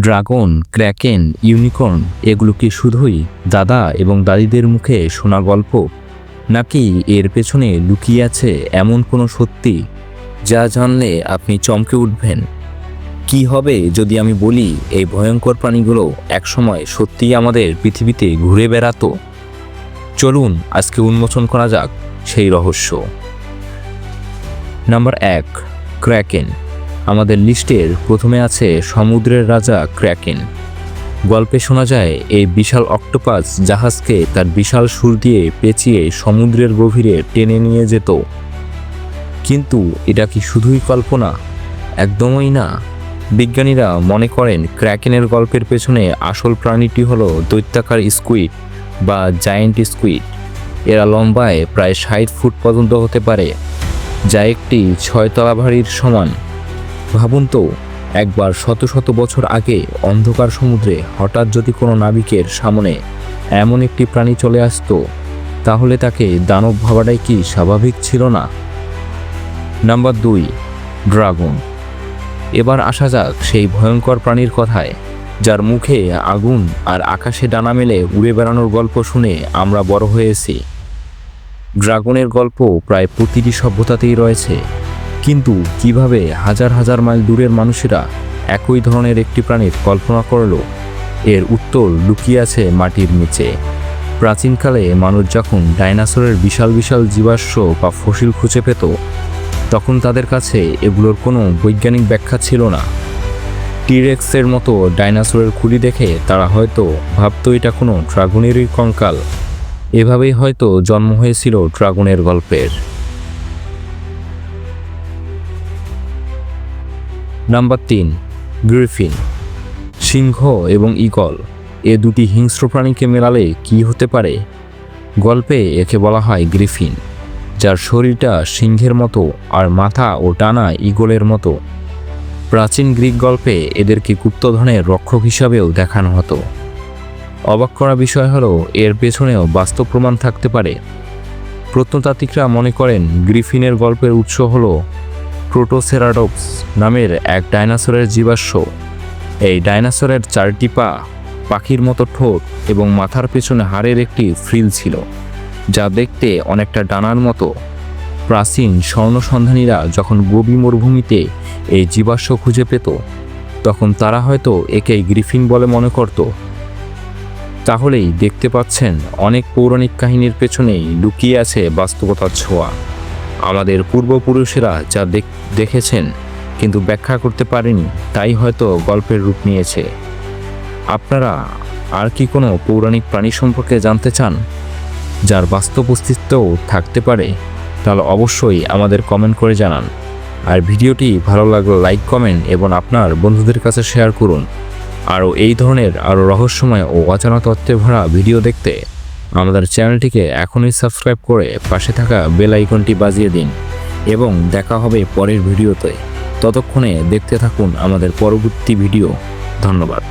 Dragon, kraken, unicorn এগুলো কি শুধুই দাদা এবং দাদিদের মুখে শোনা গল্প? নাকি এর পেছনে লুকিয়ে আছে এমন কোনো সত্যি? যা জানলে আপনি চমকে উঠবেন। কি হবে যদি আমি বলি এই ভয়ঙ্কর প্রাণীগুলো একসময় সত্যিই আমাদের পৃথিবীতে ঘুরে বেড়াতো? চলুন, আজকে উন্মোচন করা যাক সেই রহস্য। নাম্বার এক, ক্র্যাকেন। আমাদের লিস্টের প্রথমে আছে সমুদ্রের রাজা ক্র্যাকেন। গল্পে শোনা যায়, এই বিশাল অক্টোপাস জাহাজকে তার বিশাল সুর দিয়ে পেঁচিয়ে সমুদ্রের গভীরে টেনে নিয়ে যেত। কিন্তু এটা কি শুধুই কল্পনা? একদমই না। বিজ্ঞানীরা মনে করেন ক্র্যাকেনের গল্পের পেছনে আসল প্রাণীটি হলো দৈত্যাকার স্কুইড বা জায়েন্ট স্কুইড। এরা লম্বায় প্রায় ষাট ফুট পর্যন্ত হতে পারে, যা একটি ছয়তলা ভারীর সমান। ভাবুন তো, একবার শত শত বছর আগে অন্ধকার সমুদ্রে হঠাৎ যদি কোনো নাবিকের সামনে এমন একটি প্রাণী চলে আসতো, তাহলে তাকে দানব ভাবাটাই কি স্বাভাবিক ছিল না? নাম্বার দুই, ড্রাগন। এবার আসা যাক সেই ভয়ঙ্কর প্রাণীর কথায়, যার মুখে আগুন আর আকাশে ডানা মেলে উড়ে বেড়ানোর গল্প শুনে আমরা বড় হয়েছি। ড্রাগনের গল্প প্রায় প্রতিটি সভ্যতাতেই রয়েছে। কিন্তু কীভাবে হাজার হাজার মাইল দূরের মানুষেরা একই ধরনের একটি প্রাণীর কল্পনা করল? এর উত্তর লুকিয়ে আছে মাটির নিচে। প্রাচীনকালে মানুষ যখন ডাইনোসরের বিশাল বিশাল জীবাশ্ম বা ফসিল খুঁজে পেত, তখন তাদের কাছে এগুলোর কোনো বৈজ্ঞানিক ব্যাখ্যা ছিল না। টিরেক্সের মতো ডাইনোসরের খুলি দেখে তারা হয়তো ভাবতো এটা কোনো ড্রাগনেরই কঙ্কাল। এভাবেই হয়তো জন্ম হয়েছিল ড্রাগনের গল্পের। নাম্বার তিন, গ্রিফিন। সিংহ এবং ইগল এ দুটি হিংস্র প্রাণীকে মেলালে কি হতে পারে? গল্পে একে বলা হয় গ্রিফিন, যার শরীরটা সিংহের মতো আর মাথা ও টানা ইগলের মতো। প্রাচীন গ্রিক গল্পে এদেরকে গুপ্তধনের রক্ষক হিসাবেও দেখানো হতো। অবাক করা বিষয় হলো, এর পেছনেও বাস্তব প্রমাণ থাকতে পারে। প্রত্নতাত্ত্বিকরা মনে করেন, গ্রিফিনের গল্পের উৎস হলো প্রোটোসেরাডপস নামের এক ডাইনোসরের জীবাশ্ম। এই ডাইনোসরের চারটি পা, পাখির মতো ঠোঁট এবং মাথার পেছনে হাড়ের একটি ফ্রিল ছিল, যা দেখতে অনেকটা ডানার মতো। প্রাচীন স্বর্ণসন্ধানীরা যখন গভীর মরুভূমিতে এই জীবাশ্ম খুঁজে পেত, তখন তারা হয়তো একে গ্রিফিন বলে মনে করত। তাহলেই দেখতে পাচ্ছেন অনেক পৌরাণিক কাহিনীর পেছনেই লুকিয়ে আছে বাস্তবতার ছোঁয়া। আমাদের পূর্বপুরুষেরা যা দেখ- দেখেছেন, কিন্তু ব্যাখ্যা করতে পারেনি, তাই হয়তো গল্পের রূপ নিয়েছে। আপনারা আর কি কোনো পৌরাণিক প্রাণী সম্পর্কে জানতে চান, যার বাস্তব অস্তিত্বও থাকতে পারে, তাহলে অবশ্যই আমাদের কমেন্ট করে জানান। আর ভিডিওটি ভালো লাগলে লাইক, কমেন্ট এবং আপনার বন্ধুদের কাছে শেয়ার করুন। আরও এই ধরনের আরও রহস্যময় ও অজানা তত্ত্বে ভরা ভিডিও দেখতে আমাদের চ্যানেলটিকে এখনই সাবস্ক্রাইব করে পাশে থাকা বেল আইকনটি বাজিয়ে দিন এবং দেখা হবে পরের ভিডিওতে। ততক্ষণে দেখতে থাকুন আমাদের পরবর্তী ভিডিও। ধন্যবাদ।